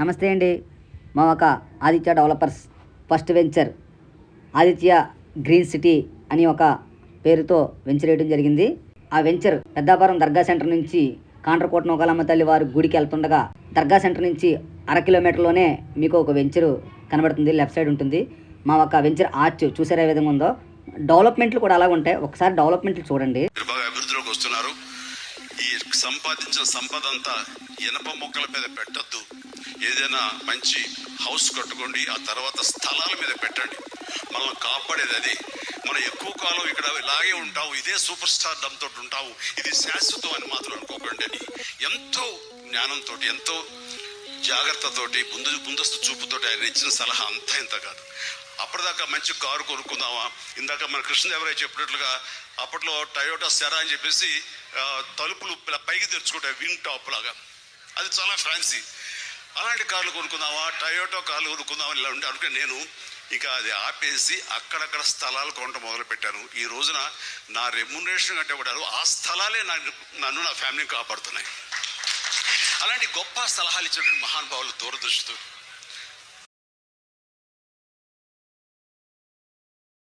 నమస్తే అండి. మా ఒక Aditya developers first venture Aditya green city అని ఒక పేరుతో వెంచర్ వేయడం జరిగింది. ఆ వెంచర్ పెద్దాపురం దర్గా సెంటర్ నుంచి కాండ్రకోట నోకాలమ్మ తల్లి వారి గుడికి వెళ్తుండగా దర్గా సెంటర్ నుంచి అర కిలోమీటర్లోనే మీకు ఒక వెంచర్ కనబడుతుంది. లెఫ్ట్ సైడ్ ఉంటుంది. మా ఒక వెంచర్ ఆర్చ్ చూసారా ఏ విధంగా ఉందో? డెవలప్మెంట్లు కూడా అలా ఉంటాయి. ఒకసారి డెవలప్మెంట్లు చూడండి. వస్తున్నారు. ఈ సంపాదించిన సంపద అంతా ఇనప మొక్కల మీద పెట్టద్దు. ఏదైనా మంచి హౌస్ కట్టుకోండి ఆ తర్వాత స్థలాల మీద పెట్టండి. మనం కాపాడేది అది. మనం ఎక్కువ కాలం ఇక్కడ ఇలాగే ఉంటావు ఇదే సూపర్ స్టార్ దమ్తో ఉంటావు ఇది శాశ్వతం అని మాత్రం అనుకోకండి. అని ఎంతో జ్ఞానంతో ఎంతో జాగ్రత్తతోటి ముందు ముందస్తు చూపుతోటి ఆయన ఇచ్చిన సలహా అంతా ఇంత కాదు. అప్పటిదాకా మంచి కారు కొనుక్కుందామా? ఇందాక మన కృష్ణదేవరాయ చెప్పినట్లుగా అప్పట్లో టయోటా సెరా అని చెప్పేసి తలుపులు ఇలా పైకి తెరుచుకుంటాయి వింగ్ టాప్ లాగా. అది చాలా ఫ్యాన్సీ. అలాంటి కార్లు కొనుక్కుందామా? టయోటో కార్లు కొనుక్కుందామా ఇలా ఉంటే అనుకుంటే నేను ఇక అది ఆపేసి అక్కడక్కడ స్థలాలు కొనడం మొదలు పెట్టాను ఈ రోజున నా రెమ్యునరేషన్ కంటే కూడా ఆ స్థలాలే నన్ను నా ఫ్యామిలీని కాపాడుతున్నాయి. అలాంటి గొప్ప సలహాలు ఇచ్చినటువంటి మహానుభావులు దూరదృష్టితో